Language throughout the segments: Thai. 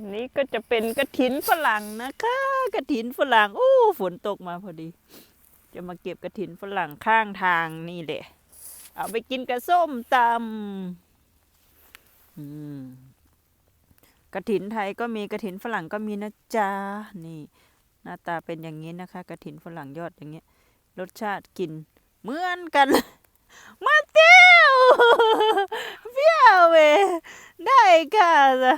อันนี้ก็จะเป็นกระถินฝรั่งนะคะกระถินฝรั่งโอ้ฝนตกมาพอดี จะมาเก็บกระถินฝรั่งข้างทางนี่แหละ เอาไปกินกับส้มตำกระถินไทยก็มีกระถินฝรั่งก็มีนะจ๊ะนี่หน้าตาเป็นอย่างนี้นะคะกระถินฝรั่งยอดอย่างเงี้ยรสชาติกินเหมือนกันมาเตี้ยวเปรี้ยวเว้ยได้ค่ะจ้ะ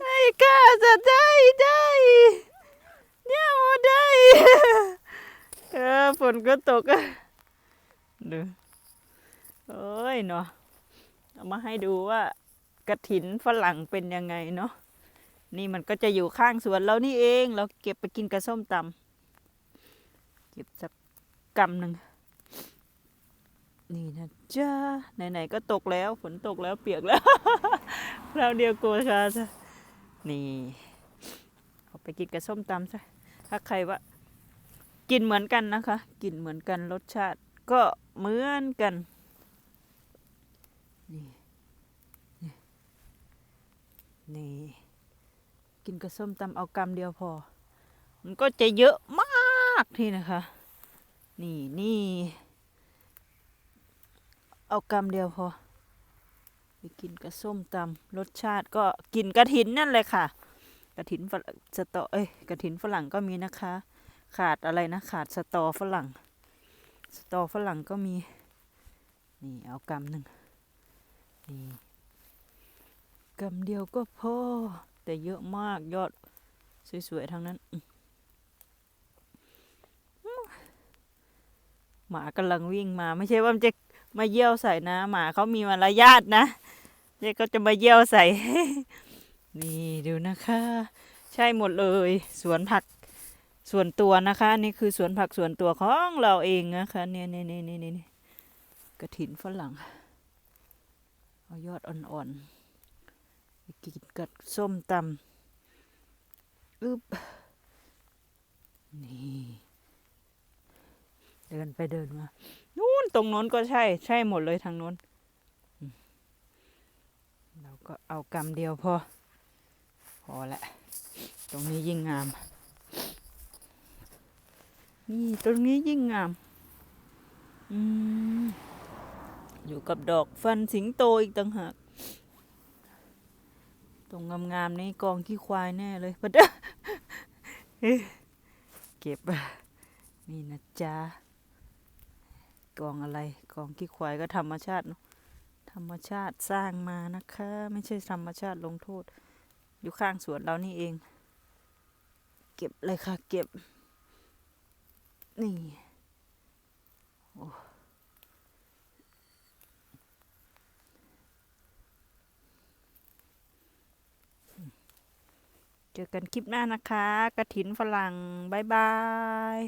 ได้ค่ะ จะได้ได้เนี่ยมได้เออฝนก็ตกอะดูโอ้ยเนาะเอามาให้ดูว่ากระถินฝรั่งเป็นยังไงเนาะนี่มันก็จะอยู่ข้างสวนเรานี่เอง เราเก็บไปกินกับส้มตำเก็บสักกำหนึ่งนี่นะจ้าไหนๆก็ตกแล้ว ฝนตกแล้วเปียกแล้วเราเดียวกลัวชาจ้ะ นี่เอาไปกินกับส้มตำซะถ้าใครว่า กินเหมือนกันนะคะ กินเหมือนกันรสชาติก็เหมือนกันนี่นี่กินกับส้มตำเอากำเดียวพอ มันก็จะเยอะมากที่นะคะ นี่นี่เอากำเดียวพอ ไปกินกับส้มตำรสชาติก็กินกระถินนั่นเลยค่ะ กระถินฝรั่งสตอเอ้ยกระถินฝรั่งก็มีนะคะ ขาดอะไรนะ ขาดสตอฝรั่ง สตอฝรั่งก็มี นี่เอากำหนึ่งนี่กำเดียวก็พอ แต่เยอะมากยอดสวยๆทั้งนั้นหมากำลังวิ่งมาไม่ใช่ว่ามันจะมาเยี่ยวใส่นะ หมาเขามีมารยาทนะ เจ๊ก็จะมาเยี่ยวใส่ นี่ดูนะคะ ใช่หมดเลย สวนผักส่วนตัวนะคะ นี่คือสวนผักส่วนตัวของเราเองนะคะเนี่ยเนี่ยเนี่ยเนี่ยเนี่ยกระถินฝรั่งเอายอดอ่อนๆกินกับส้มตำอึบนี่เดินไปเดินมา นู่นตรงโน้นก็ใช่ ใช่หมดเลยทางโน้น เราก็เอากำเดียวพอ พอละ ตรงนี้ยิ่งงาม นี่ตรงนี้ยิ่งงาม อืม อยู่กับดอกฟันสิงโตอีกต่างหาก ตรงงามๆนี่กองขี้ควายแน่เลยปะเด้อเก็บ นี่นะจ๊ะ กองอะไร กองขี้ควายก็ธรรมชาติเนาะ ธรรมชาติสร้างมานะคะ ไม่ใช่ธรรมชาติลงโทษ อยู่ข้างสวนเรานี่เอง เก็บเลยค่ะ เก็บ นี่โอ้เจอกันคลิปหน้านะคะ กระถินฝรั่งบ๊ายบาย